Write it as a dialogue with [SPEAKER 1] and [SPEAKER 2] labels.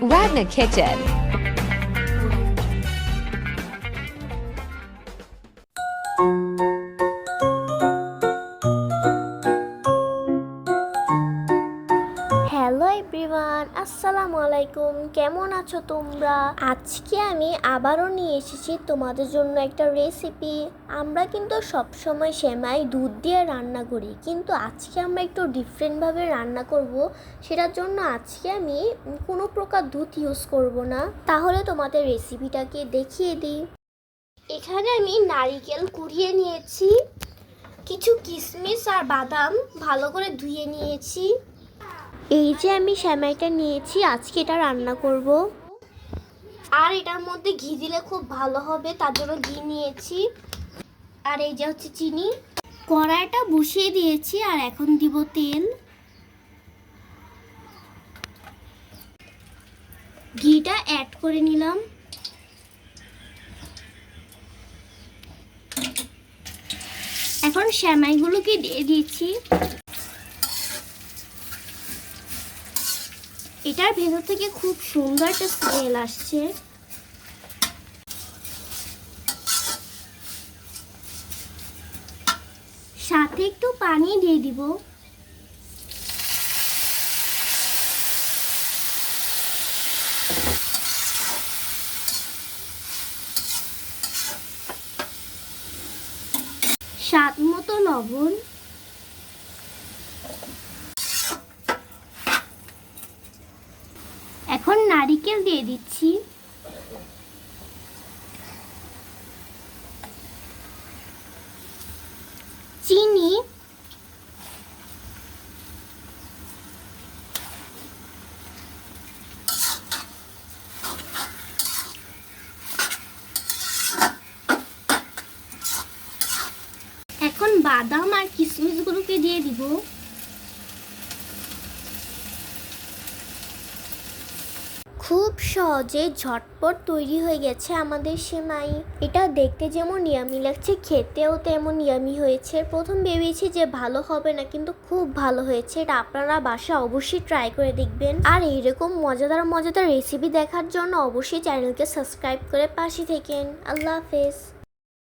[SPEAKER 1] Wagner Kitchen.
[SPEAKER 2] Everyone, আসসালামু আলাইকুম। কেমন আছো তোমরা? আজকে আমি আবারও নিয়ে এসেছি তোমাদের জন্য একটা রেসিপি আমরা কিন্তু সবসময় সেমাই, দুধ দিয়ে রান্না করি, কিন্তু আজকে আমরা একটু ডিফারেন্টভাবে রান্না করব। সেটার জন্য আজকে আমি কোনো প্রকার দুধ ইউজ করব না। তাহলে তোমাদের রেসিপিটাকে দেখিয়ে দিই। এখানে আমি নারিকেল কুড়িয়ে নিয়েছি, কিছু কিশমিশ আর বাদাম ভালো করে ধুয়ে নিয়েছি। এই যে আমি সেমাইটা নিয়েছি, আজকে এটা রান্না করব। আর এটার মধ্যে ঘি দিলে খুব ভালো হবে, তার জন্য ঘি নিয়েছি। আর এই যে হচ্ছে চিনি। কড়াইটা বসিয়ে দিয়েছি, আর এখন দিব তেল। ঘিটা অ্যাড করে নিলাম। এখন সেমাইগুলোকে দিয়ে দিচ্ছি। এটার ভেতর থেকে খুব সুন্দর একটা স্মেল আসছে। সাথে একটু পানি দিয়ে দিব। স্বাদ মতো লবণ এখন নারিকেল দিয়ে দিচ্ছি। চিনি। এখন বাদাম আর কিশমিশগুলোকে দিয়ে দিব। খুব সহজে ঝটপট তৈরি হয়ে গেছে আমাদের সেমাই। এটা দেখতে যেমন ইয়ামি লাগছে, খেতেও তেমন ইয়ামি হয়েছে। প্রথম ভেবেছি যে ভালো হবে না, কিন্তু খুব ভালো হয়েছে। এটা আপনারা বাসা অবশ্যই ট্রাই করে দেখবেন। আর এইরকম মজাদার মজাদার রেসিপি দেখার জন্য অবশ্যই চ্যানেলকে সাবস্ক্রাইব করে পাশে থেকেন। আল্লাহ হাফেজ।